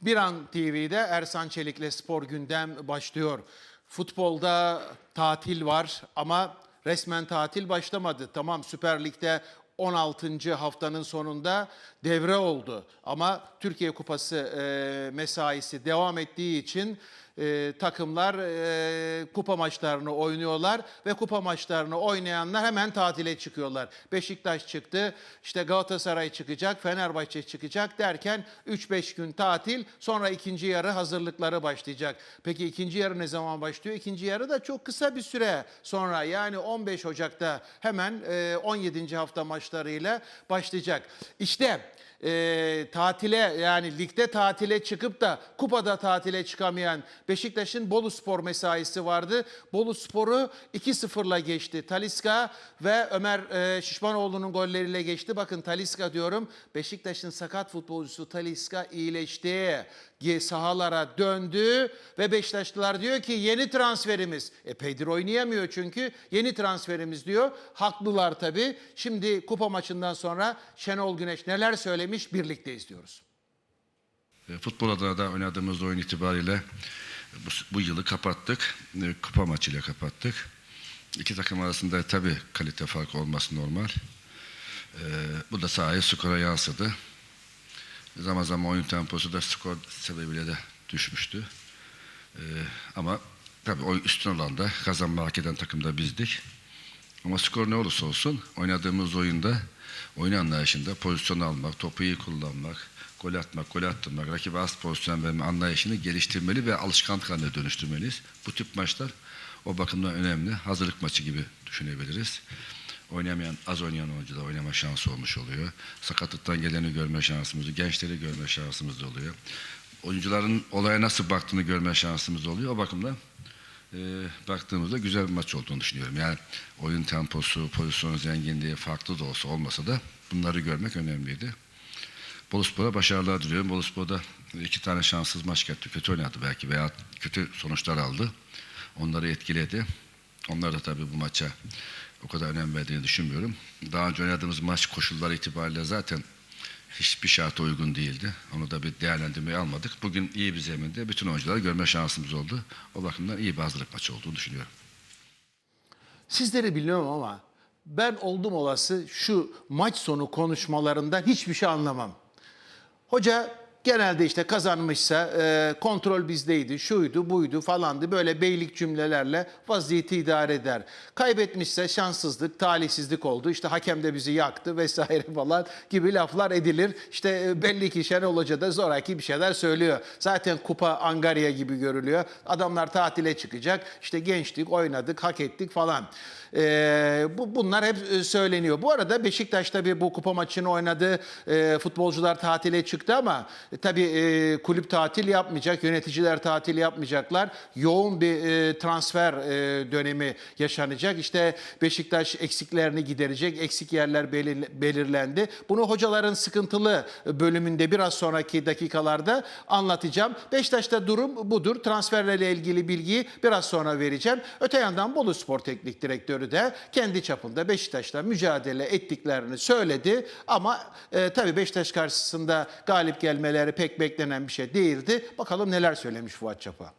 Bir an TV'de Ersan Çelik'le spor gündem başlıyor. Futbolda tatil var ama resmen tatil başlamadı. Tamam Süper Lig'de 16. haftanın sonunda devre oldu. Ama Türkiye Kupası e, mesaisi devam ettiği için e, takımlar e, kupa maçlarını oynuyorlar ve kupa maçlarını oynayanlar hemen tatile çıkıyorlar. Beşiktaş çıktı, işte Galatasaray çıkacak, Fenerbahçe çıkacak derken 3-5 gün tatil sonra ikinci yarı hazırlıkları başlayacak. Peki ikinci yarı ne zaman başlıyor? İkinci yarı da çok kısa bir süre sonra yani 15 Ocak'ta hemen e, 17. hafta maçlarıyla başlayacak. İşte e, tatile yani ligde tatile çıkıp da kupada tatile çıkamayan Beşiktaş'ın Bolu Spor mesaisi vardı. Bolu Spor'u 2-0'la geçti. Taliska ve Ömer e, Şişmanoğlu'nun golleriyle geçti. Bakın Taliska diyorum. Beşiktaş'ın sakat futbolcusu Taliska iyileşti. Sahalara döndü ve Beşiktaşlılar diyor ki yeni transferimiz. E Pedro oynayamıyor çünkü yeni transferimiz diyor. Haklılar tabii. Şimdi kupa maçından sonra Şenol Güneş neler söylemiş birlikte izliyoruz. E, Futbol adına da oynadığımız oyun itibariyle bu, bu yılı kapattık. E, Kupa maçıyla kapattık. İki takım arasında tabii kalite farkı olması normal. E, bu da sahaya skora yansıdı. Zaman zaman oyun temposu da skor sebebiyle de düşmüştü. E, ama tabii oyun üstün olan da kazanma hak eden takım da bizdik. Ama skor ne olursa olsun oynadığımız oyunda oyun anlayışında pozisyon almak, topu iyi kullanmak, gol atmak, gol attırmak, rakibe az pozisyon verme anlayışını geliştirmeli ve alışkanlık haline dönüştürmeliyiz. Bu tip maçlar o bakımdan önemli. Hazırlık maçı gibi düşünebiliriz. Oynamayan, az oynayan oyuncuda oynama şansı olmuş oluyor. Sakatlıktan geleni görme şansımız, gençleri görme şansımız da oluyor. Oyuncuların olaya nasıl baktığını görme şansımız oluyor. O bakımdan e, baktığımızda güzel bir maç olduğunu düşünüyorum. Yani oyun temposu, pozisyon zenginliği farklı da olsa olmasa da bunları görmek önemliydi. Boluspor'a başarılar diliyorum. Boluspor'da iki tane şanssız maç yaptı. Kötü oynadı belki veya kötü sonuçlar aldı. Onları etkiledi. Onlar da tabii bu maça o kadar önem verdiğini düşünmüyorum. Daha önce oynadığımız maç koşulları itibariyle zaten hiçbir şarta uygun değildi. Onu da bir değerlendirmeye almadık. Bugün iyi bir zeminde bütün oyuncuları görme şansımız oldu. O bakımdan iyi bir hazırlık maçı olduğunu düşünüyorum. Sizleri biliyorum ama ben oldum olası şu maç sonu konuşmalarından hiçbir şey anlamam. Hoca genelde işte kazanmışsa e, kontrol bizdeydi, şuydu, buydu falandı böyle beylik cümlelerle vaziyeti idare eder. Kaybetmişse şanssızlık, talihsizlik oldu. İşte hakem de bizi yaktı vesaire falan gibi laflar edilir. İşte e, belli ki Şenol Hoca da zoraki bir şeyler söylüyor. Zaten kupa Angarya gibi görülüyor. Adamlar tatile çıkacak. İşte gençlik, oynadık, hak ettik falan. Ee, bu bunlar hep e, söyleniyor. Bu arada Beşiktaş tabii bu kupa maçını oynadı. Ee, futbolcular tatile çıktı ama e, tabii e, kulüp tatil yapmayacak, yöneticiler tatil yapmayacaklar. Yoğun bir e, transfer e, dönemi yaşanacak. İşte Beşiktaş eksiklerini giderecek, eksik yerler belir- belirlendi. Bunu hocaların sıkıntılı bölümünde biraz sonraki dakikalarda anlatacağım. Beşiktaş'ta durum budur. Transferlerle ilgili bilgiyi biraz sonra vereceğim. Öte yandan Bolu Spor Teknik Direktörü de kendi çapında Beşiktaş'la mücadele ettiklerini söyledi. Ama e, tabii Beşiktaş karşısında galip gelmeleri pek beklenen bir şey değildi. Bakalım neler söylemiş Fuat Çapa.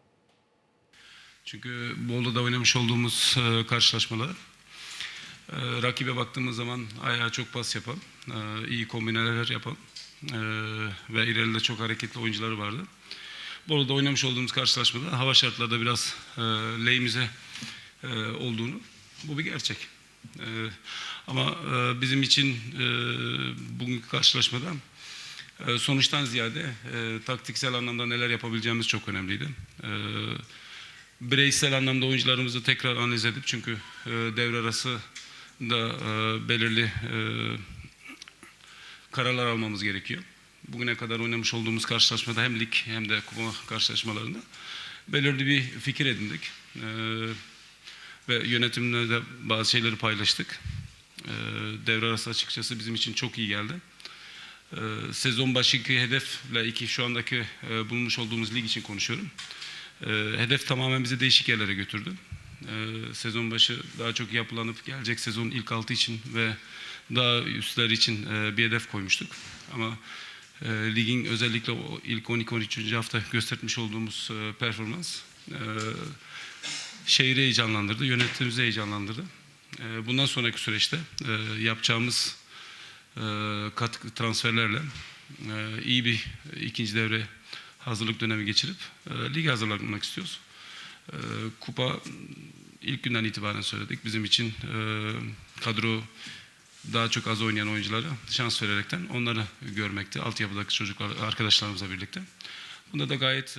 Çünkü Bolu'da oynamış olduğumuz e, karşılaşmalar e, rakibe baktığımız zaman ayağa çok pas yapan, e, iyi kombineler yapan ve ileride çok hareketli oyuncuları vardı. Bolu'da oynamış olduğumuz karşılaşmada hava şartları biraz lehimize olduğunu bu bir gerçek. Ama bizim için bugünkü karşılaşmada sonuçtan ziyade e, taktiksel anlamda neler yapabileceğimiz çok önemliydi. E, bireysel anlamda oyuncularımızı tekrar analiz edip çünkü e, devre arası da e, belirli e, kararlar almamız gerekiyor. Bugüne kadar oynamış olduğumuz karşılaşmada hem lig hem de kupa karşılaşmalarında belirli bir fikir edindik. E, ve yönetimle de bazı şeyleri paylaştık. E, devre arası açıkçası bizim için çok iyi geldi. Ee, sezon başındaki hedefle iki şu andaki e, bulunmuş olduğumuz lig için konuşuyorum. Ee, hedef tamamen bizi değişik yerlere götürdü. Ee, sezon başı daha çok yapılanıp gelecek sezonun ilk altı için ve daha üstler için e, bir hedef koymuştuk. Ama e, ligin özellikle o ilk 12-13. hafta göstermiş olduğumuz performans şehri heyecanlandırdı, yönetimimizi heyecanlandırdı. Bundan sonraki süreçte yapacağımız katkı transferlerle e, iyi bir ikinci devre hazırlık dönemi geçirip e, lige hazırlanmak istiyoruz. E, kupa ilk günden itibaren söyledik. Bizim için kadro daha çok az oynayan oyunculara şans vererekten onları görmekte. Altyapıdaki çocuklar, arkadaşlarımızla birlikte. Bunda da gayet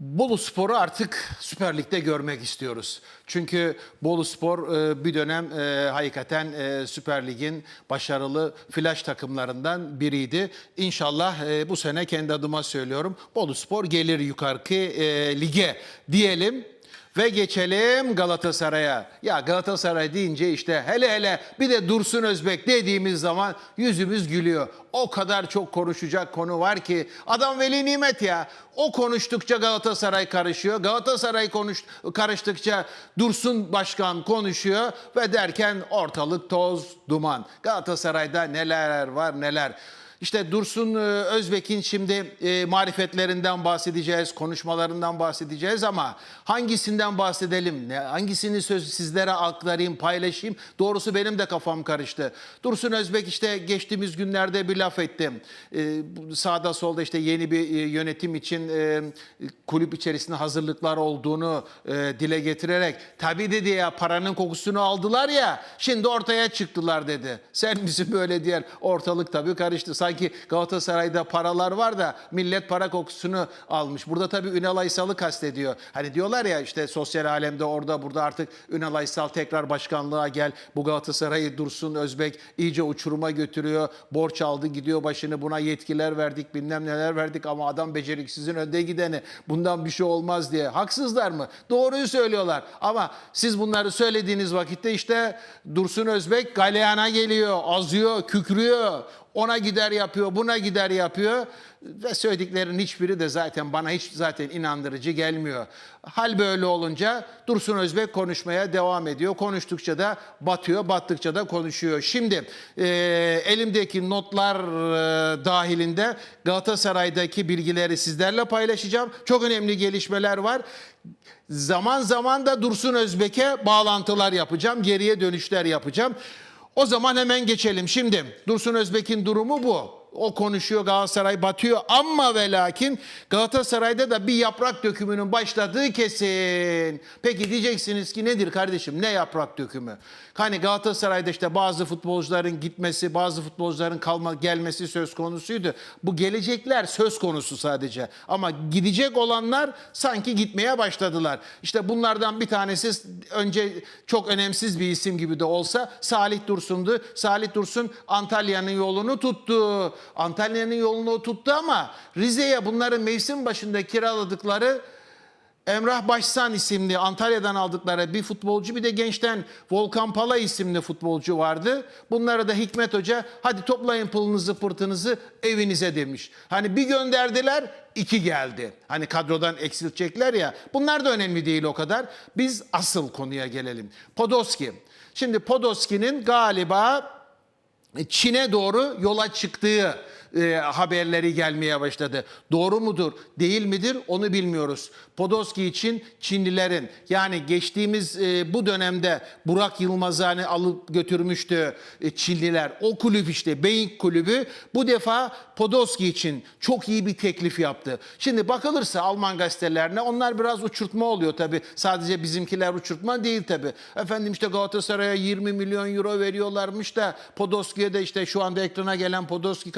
Bolu Spor'u artık Süper Lig'de görmek istiyoruz. Çünkü Bolu Spor e, bir dönem e, hakikaten e, Süper Lig'in başarılı flash takımlarından biriydi. İnşallah e, bu sene kendi adıma söylüyorum Bolu Spor gelir yukarıki lige diyelim. Ve geçelim Galatasaray'a. Ya Galatasaray deyince işte hele hele bir de Dursun Özbek dediğimiz zaman yüzümüz gülüyor. O kadar çok konuşacak konu var ki adam veli nimet ya. O konuştukça Galatasaray karışıyor. Galatasaray konuş karıştıkça Dursun Başkan konuşuyor ve derken ortalık toz duman. Galatasaray'da neler var neler. İşte Dursun e, Özbek'in şimdi e, marifetlerinden bahsedeceğiz, konuşmalarından bahsedeceğiz ama hangisinden bahsedelim? Hangisini söz sizlere aktarayım, paylaşayım? Doğrusu benim de kafam karıştı. Dursun Özbek işte geçtiğimiz günlerde bir laf ettim. E, sağda solda işte yeni bir yönetim için kulüp içerisinde hazırlıklar olduğunu dile getirerek tabii dedi ya paranın kokusunu aldılar ya şimdi ortaya çıktılar dedi. Sen misin böyle diyen ortalık tabii karıştı. Sanki Galatasaray'da paralar var da millet para kokusunu almış. Burada tabii Ünal Aysal'ı kastediyor. Hani diyorlar ya işte sosyal alemde orada burada artık Ünal Aysal tekrar başkanlığa gel. Bu Galatasaray'ı Dursun Özbek iyice uçuruma götürüyor. Borç aldı gidiyor başını buna yetkiler verdik bilmem neler verdik ama adam beceriksizin önde gideni bundan bir şey olmaz diye. Haksızlar mı? Doğruyu söylüyorlar. Ama siz bunları söylediğiniz vakitte işte Dursun Özbek galeyana geliyor, azıyor, kükrüyor. Ona gider yapıyor, buna gider yapıyor ve söylediklerinin hiçbiri de zaten bana hiç zaten inandırıcı gelmiyor. Hal böyle olunca Dursun Özbek konuşmaya devam ediyor. Konuştukça da batıyor, battıkça da konuşuyor. Şimdi e, elimdeki notlar e, dahilinde Galatasaray'daki bilgileri sizlerle paylaşacağım. Çok önemli gelişmeler var. Zaman zaman da Dursun Özbek'e bağlantılar yapacağım, geriye dönüşler yapacağım. O zaman hemen geçelim. Şimdi Dursun Özbek'in durumu bu. O konuşuyor Galatasaray batıyor ama ve lakin Galatasaray'da da bir yaprak dökümünün başladığı kesin. Peki diyeceksiniz ki nedir kardeşim ne yaprak dökümü? Hani Galatasaray'da işte bazı futbolcuların gitmesi, bazı futbolcuların kalma gelmesi söz konusuydu. Bu gelecekler söz konusu sadece. Ama gidecek olanlar sanki gitmeye başladılar. İşte bunlardan bir tanesi önce çok önemsiz bir isim gibi de olsa Salih Dursun'du. Salih Dursun Antalya'nın yolunu tuttu. Antalya'nın yolunu tuttu ama Rize'ye bunların mevsim başında kiraladıkları Emrah Başsan isimli Antalya'dan aldıkları bir futbolcu bir de gençten Volkan Pala isimli futbolcu vardı. Bunlara da Hikmet Hoca hadi toplayın pılınızı pırtınızı evinize demiş. Hani bir gönderdiler iki geldi. Hani kadrodan eksiltecekler ya bunlar da önemli değil o kadar. Biz asıl konuya gelelim. Podolski. Şimdi Podolski'nin galiba Çin'e doğru yola çıktığı e, haberleri gelmeye başladı. Doğru mudur, değil midir onu bilmiyoruz. Podolski için Çinlilerin yani geçtiğimiz e, bu dönemde Burak Yılmaz'ı hani alıp götürmüştü e, Çinliler. O kulüp işte Beyin Kulübü bu defa Podolski için çok iyi bir teklif yaptı. Şimdi bakılırsa Alman gazetelerine onlar biraz uçurtma oluyor tabii. Sadece bizimkiler uçurtma değil tabii. Efendim işte Galatasaray'a 20 milyon euro veriyorlarmış da Podolski'ye de işte şu anda ekrana gelen Podolski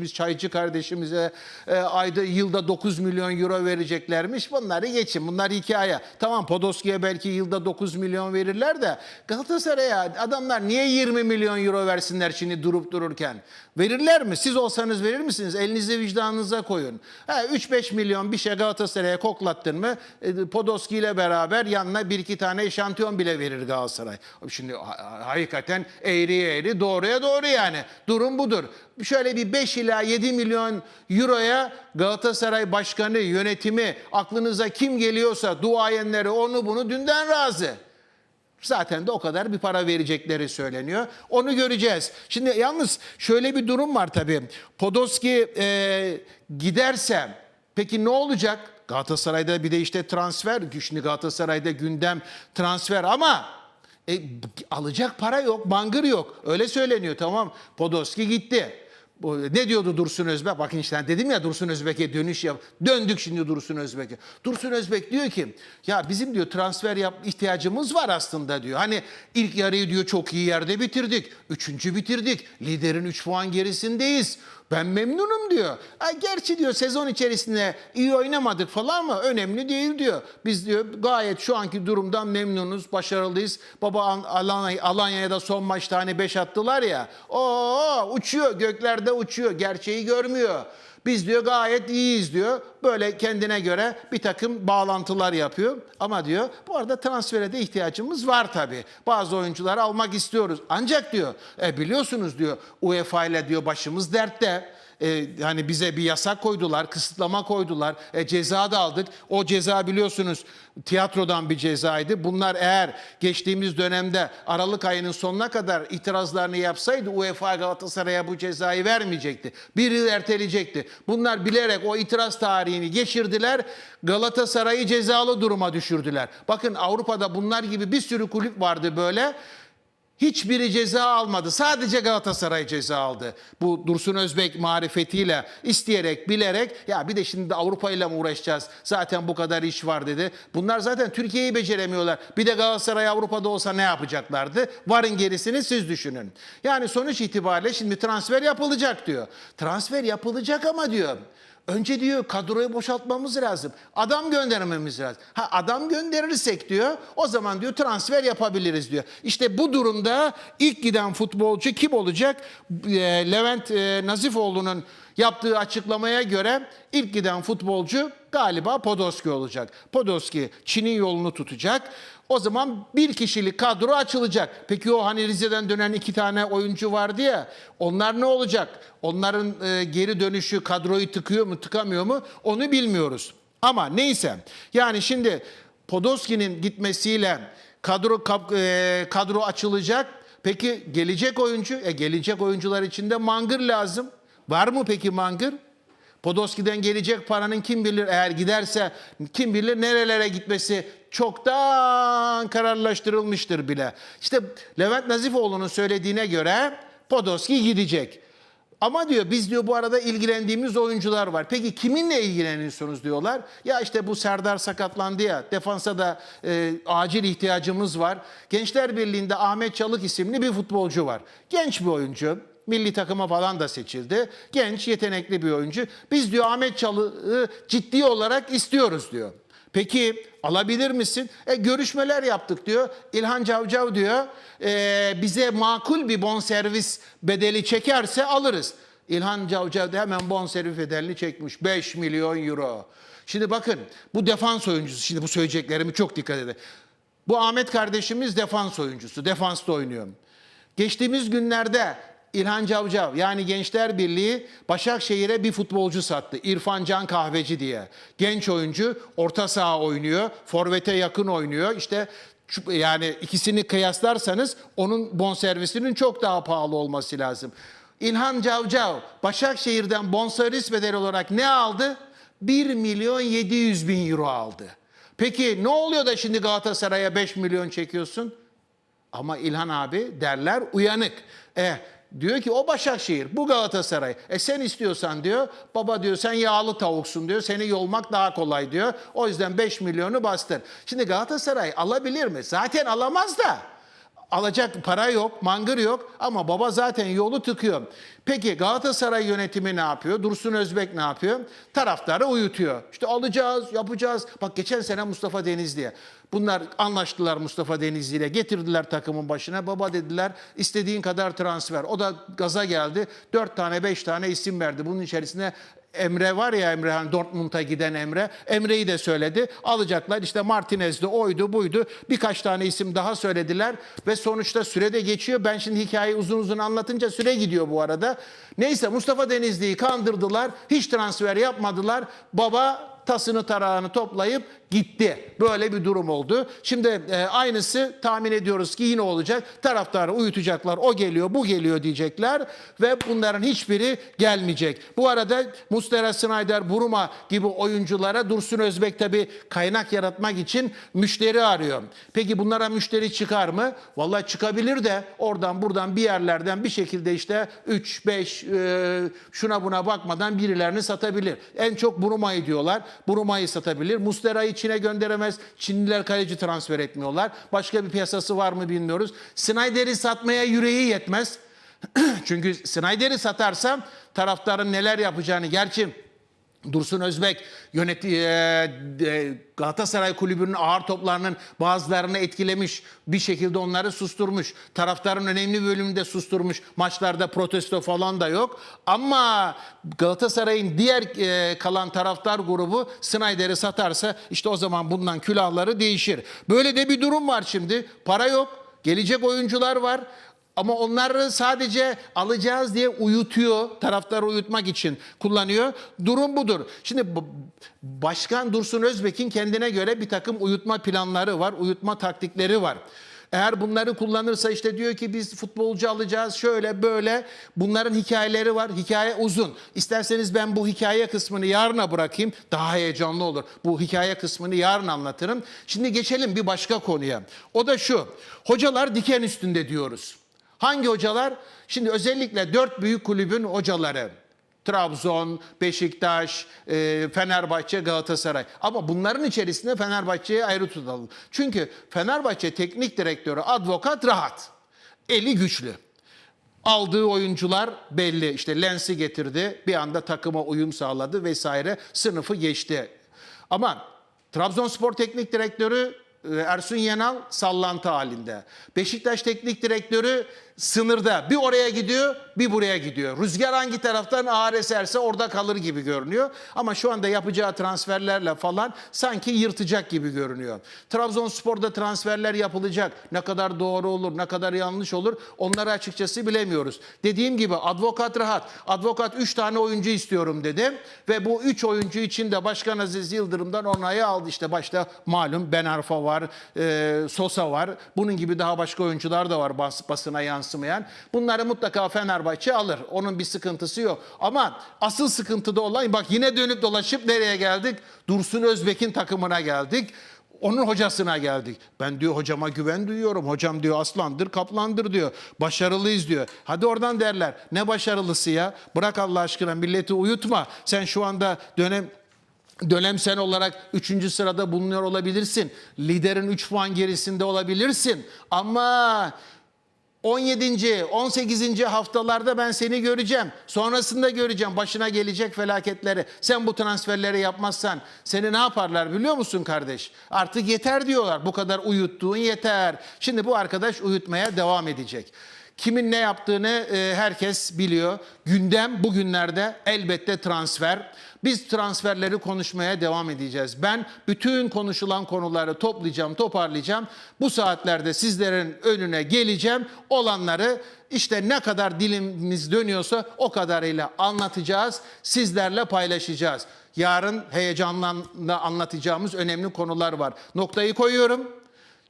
kardeşimiz, Çaycı kardeşimize e, ayda yılda 9 milyon euro vereceklermiş. Bunları geçin. Bunlar hikaye. Tamam Podolski'ye belki yılda 9 milyon verirler de Galatasaray'a adamlar niye 20 milyon euro versinler şimdi durup dururken? Verirler mi? Siz olsanız verir misiniz? Elinizi vicdanınıza koyun. Ha, 3-5 milyon bir şey Galatasaray'a koklattın mı e, Podolski ile beraber yanına bir iki tane eşantiyon bile verir Galatasaray. Şimdi ha- hakikaten eğri eğri doğruya doğru yani. Durum budur. Şöyle bir 5 ila 7 milyon euroya Galatasaray başkanı, yönetimi, aklınıza kim geliyorsa duayenleri onu bunu dünden razı. Zaten de o kadar bir para verecekleri söyleniyor. Onu göreceğiz. Şimdi yalnız şöyle bir durum var tabii. Podolski e, giderse peki ne olacak? Galatasaray'da bir de işte transfer. Şimdi Galatasaray'da gündem transfer ama e, alacak para yok, mangır yok. Öyle söyleniyor tamam. Podolski gitti. Bu, ne diyordu Dursun Özbek? Bakın işte dedim ya Dursun Özbek'e dönüş yap. Döndük şimdi Dursun Özbek'e. Dursun Özbek diyor ki ya bizim diyor transfer yap ihtiyacımız var aslında diyor. Hani ilk yarıyı diyor çok iyi yerde bitirdik. Üçüncü bitirdik. Liderin 3 puan gerisindeyiz. Ben memnunum diyor. Ha, gerçi diyor sezon içerisinde iyi oynamadık falan ama önemli değil diyor. Biz diyor gayet şu anki durumdan memnunuz, başarılıyız. Baba An- Alanya, Alanya'ya da son maçta hani 5 attılar ya. Oo uçuyor göklerde uçuyor. Gerçeği görmüyor. Biz diyor gayet iyiyiz diyor. Böyle kendine göre bir takım bağlantılar yapıyor. Ama diyor bu arada transfere de ihtiyacımız var tabii. Bazı oyuncuları almak istiyoruz. Ancak diyor e, biliyorsunuz diyor UEFA ile diyor başımız dertte. Hani bize bir yasak koydular, kısıtlama koydular, e, ceza da aldık. O ceza biliyorsunuz tiyatrodan bir cezaydı. Bunlar eğer geçtiğimiz dönemde Aralık ayının sonuna kadar itirazlarını yapsaydı UEFA Galatasaray'a bu cezayı vermeyecekti. Bir yıl erteleyecekti. Bunlar bilerek o itiraz tarihini geçirdiler. Galatasaray'ı cezalı duruma düşürdüler. Bakın Avrupa'da bunlar gibi bir sürü kulüp vardı böyle. Hiçbiri ceza almadı. Sadece Galatasaray ceza aldı. Bu Dursun Özbek marifetiyle, isteyerek, bilerek ya bir de şimdi Avrupa ile mi uğraşacağız? Zaten bu kadar iş var dedi. Bunlar zaten Türkiye'yi beceremiyorlar. Bir de Galatasaray Avrupa'da olsa ne yapacaklardı? Varın gerisini siz düşünün. Yani sonuç itibariyle şimdi transfer yapılacak diyor. Transfer yapılacak ama diyor. Önce diyor kadroyu boşaltmamız lazım. Adam göndermemiz lazım. Ha adam gönderirsek diyor o zaman diyor transfer yapabiliriz diyor. İşte bu durumda ilk giden futbolcu kim olacak? E, Levent e, Nazifoğlu'nun yaptığı açıklamaya göre ilk giden futbolcu galiba Podolski olacak. Podolski Çin'in yolunu tutacak. O zaman bir kişilik kadro açılacak. Peki o hani Rize'den dönen iki tane oyuncu vardı ya onlar ne olacak? Onların e, geri dönüşü kadroyu tıkıyor mu tıkamıyor mu onu bilmiyoruz. Ama neyse yani şimdi Podolski'nin gitmesiyle kadro e, kadro açılacak. Peki gelecek oyuncu? E gelecek oyuncular için de mangır lazım. Var mı peki mangır? Podolski'den gelecek paranın kim bilir eğer giderse kim bilir nerelere gitmesi çoktan kararlaştırılmıştır bile. İşte Levent Nazifoğlu'nun söylediğine göre Podolski gidecek. Ama diyor biz diyor bu arada ilgilendiğimiz oyuncular var. Peki kiminle ilgileniyorsunuz diyorlar. Ya işte bu Serdar sakatlandı ya. Defansa da e, acil ihtiyacımız var. Gençler Birliği'nde Ahmet Çalık isimli bir futbolcu var. Genç bir oyuncu. Milli takıma falan da seçildi. Genç, yetenekli bir oyuncu. Biz diyor Ahmet Çalık'ı ciddi olarak istiyoruz diyor. Peki alabilir misin? E, görüşmeler yaptık diyor. İlhan Cavcav diyor e, bize makul bir bonservis bedeli çekerse alırız. İlhan Cavcav da hemen bonservis bedelini çekmiş. 5 milyon euro. Şimdi bakın bu defans oyuncusu. Şimdi bu söyleyeceklerimi çok dikkat edin. Bu Ahmet kardeşimiz defans oyuncusu. Defansta oynuyor. Geçtiğimiz günlerde İlhan Cavcav yani Gençler Birliği Başakşehir'e bir futbolcu sattı. İrfan Can Kahveci diye. Genç oyuncu orta saha oynuyor. Forvete yakın oynuyor. İşte yani ikisini kıyaslarsanız onun bonservisinin çok daha pahalı olması lazım. İlhan Cavcav Başakşehir'den bonservis bedeli olarak ne aldı? 1 milyon 700 bin euro aldı. Peki ne oluyor da şimdi Galatasaray'a 5 milyon çekiyorsun? Ama İlhan abi derler uyanık. E diyor ki o Başakşehir, bu Galatasaray. E sen istiyorsan diyor, baba diyor sen yağlı tavuksun diyor, seni yolmak daha kolay diyor. O yüzden 5 milyonu bastır. Şimdi Galatasaray alabilir mi? Zaten alamaz da. Alacak para yok, mangır yok ama baba zaten yolu tıkıyor. Peki Galatasaray yönetimi ne yapıyor? Dursun Özbek ne yapıyor? Taraftarı uyutuyor. İşte alacağız, yapacağız. Bak geçen sene Mustafa Denizli'ye. Bunlar anlaştılar Mustafa Denizli ile. Getirdiler takımın başına. Baba dediler istediğin kadar transfer. O da gaza geldi. Dört tane beş tane isim verdi. Bunun içerisinde Emre var ya Emre hani Dortmund'a giden Emre. Emre'yi de söyledi. Alacaklar işte Martinez'de oydu buydu. Birkaç tane isim daha söylediler. Ve sonuçta süre de geçiyor. Ben şimdi hikayeyi uzun uzun anlatınca süre gidiyor bu arada. Neyse Mustafa Denizli'yi kandırdılar. Hiç transfer yapmadılar. Baba tasını tarağını toplayıp gitti. Böyle bir durum oldu. Şimdi e, aynısı tahmin ediyoruz ki yine olacak. Taraftarı uyutacaklar. O geliyor, bu geliyor diyecekler ve bunların hiçbiri gelmeyecek. Bu arada Mustera Snyder, Buruma gibi oyunculara Dursun Özbek tabii kaynak yaratmak için müşteri arıyor. Peki bunlara müşteri çıkar mı? Vallahi çıkabilir de oradan buradan bir yerlerden bir şekilde işte 3 5 şuna buna bakmadan birilerini satabilir. En çok Buruma'yı diyorlar. Buruma'yı satabilir. Mustera'yı Çin'e gönderemez. Çinliler kaleci transfer etmiyorlar. Başka bir piyasası var mı bilmiyoruz. Snyder'i satmaya yüreği yetmez. Çünkü Snyder'i satarsam taraftarın neler yapacağını gerçi Dursun Özbek yöneti e, e, Galatasaray Kulübü'nün ağır toplarının bazılarını etkilemiş. Bir şekilde onları susturmuş. Taraftarın önemli bir bölümünde susturmuş. Maçlarda protesto falan da yok. Ama Galatasaray'ın diğer e, kalan taraftar grubu Snyder'i satarsa işte o zaman bundan külahları değişir. Böyle de bir durum var şimdi. Para yok. Gelecek oyuncular var. Ama onları sadece alacağız diye uyutuyor. Taraftarı uyutmak için kullanıyor. Durum budur. Şimdi Başkan Dursun Özbek'in kendine göre bir takım uyutma planları var. Uyutma taktikleri var. Eğer bunları kullanırsa işte diyor ki biz futbolcu alacağız şöyle böyle. Bunların hikayeleri var. Hikaye uzun. İsterseniz ben bu hikaye kısmını yarına bırakayım. Daha heyecanlı olur. Bu hikaye kısmını yarın anlatırım. Şimdi geçelim bir başka konuya. O da şu. Hocalar diken üstünde diyoruz. Hangi hocalar? Şimdi özellikle dört büyük kulübün hocaları. Trabzon, Beşiktaş, e, Fenerbahçe, Galatasaray. Ama bunların içerisinde Fenerbahçe'yi ayrı tutalım. Çünkü Fenerbahçe teknik direktörü advokat rahat. Eli güçlü. Aldığı oyuncular belli. İşte Lens'i getirdi. Bir anda takıma uyum sağladı vesaire. Sınıfı geçti. Ama Trabzonspor Teknik Direktörü e, Ersun Yanal sallantı halinde. Beşiktaş Teknik Direktörü sınırda. Bir oraya gidiyor, bir buraya gidiyor. Rüzgar hangi taraftan ağır eserse orada kalır gibi görünüyor. Ama şu anda yapacağı transferlerle falan sanki yırtacak gibi görünüyor. Trabzonspor'da transferler yapılacak. Ne kadar doğru olur, ne kadar yanlış olur onları açıkçası bilemiyoruz. Dediğim gibi advokat rahat. Advokat 3 tane oyuncu istiyorum dedi. Ve bu 3 oyuncu için de Başkan Aziz Yıldırım'dan onayı aldı. İşte başta malum Ben Arfa var, e, Sosa var. Bunun gibi daha başka oyuncular da var bas, basına yansımayan. Bunları mutlaka Fenerbahçe alır. Onun bir sıkıntısı yok. Ama asıl sıkıntıda olan bak yine dönüp dolaşıp nereye geldik? Dursun Özbek'in takımına geldik. Onun hocasına geldik. Ben diyor hocama güven duyuyorum. Hocam diyor aslandır, kaplandır diyor. Başarılıyız diyor. Hadi oradan derler. Ne başarılısı ya? Bırak Allah aşkına milleti uyutma. Sen şu anda dönem dönemsel olarak 3. sırada bulunuyor olabilirsin. Liderin 3 puan gerisinde olabilirsin. Ama 17. 18. haftalarda ben seni göreceğim. Sonrasında göreceğim başına gelecek felaketleri. Sen bu transferleri yapmazsan seni ne yaparlar biliyor musun kardeş? Artık yeter diyorlar. Bu kadar uyuttuğun yeter. Şimdi bu arkadaş uyutmaya devam edecek. Kimin ne yaptığını e, herkes biliyor. Gündem bugünlerde elbette transfer. Biz transferleri konuşmaya devam edeceğiz. Ben bütün konuşulan konuları toplayacağım, toparlayacağım. Bu saatlerde sizlerin önüne geleceğim. Olanları işte ne kadar dilimiz dönüyorsa o kadarıyla anlatacağız. Sizlerle paylaşacağız. Yarın heyecanla anlatacağımız önemli konular var. Noktayı koyuyorum.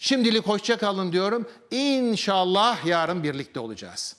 Şimdilik hoşça kalın diyorum. İnşallah yarın birlikte olacağız.